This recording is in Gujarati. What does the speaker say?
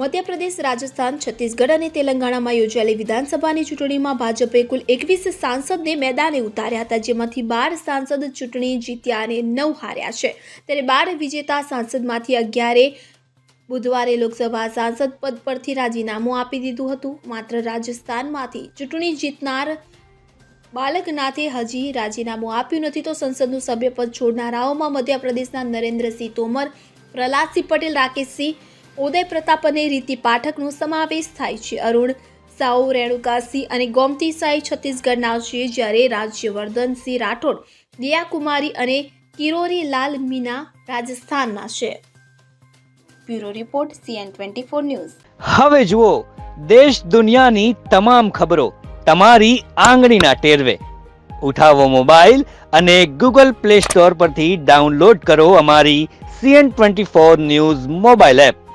મધ્યપ્રદેશ, રાજસ્થાન, છત્તીસગઢ અને તેલંગાણામાં યોજાયેલી વિધાનસભાની ચૂંટણીમાં ભાજપે કુલ એકવીસ સાંસદને મેદાને ઉતાર્યા હતા, જેમાંથી બાર સાંસદ ચૂંટણી જીત્યા અને નવ હાર્યા છે. ત્યારે બાર વિજેતા સાંસદમાંથી અગિયારે બુધવારે લોકસભા સાંસદ પદ પરથી રાજીનામું આપી દીધું હતું. માત્ર રાજસ્થાનમાંથી ચૂંટણી જીતનાર બાલકનાથે હજી રાજીનામું આપ્યું નથી તો સંસદનું સભ્યપદ છોડનારાઓમાં મધ્યપ્રદેશના નરેન્દ્રસિંહ તોમર, પ્રહલાદસિંહ પટેલ, રાકેશસિંહ ઉદય પ્રતાપ અને રીતિ પાઠકનો સમાવેશ થાય છે. અરુણ સાઉ રેણુકાસિંહ અને ગોમતી સાઈ છત્તીસગઢના છે જ્યારે રાજ્યવર્ધનસિંહ રાઠોડ, દિયાકુમારી અને કિરોરી લાલ મીના રાજસ્થાનના છે. Bureau report, CN twenty four news. હવે જુઓ, દેશ દુનિયાની તમામ ખબરો તમારી આંગળીના ટેરવે. ઉઠાવો મોબાઈલ અને ગૂગલ પ્લે સ્ટોર પરથી ડાઉનલોડ કરો અમારી CN twenty four news mobile app.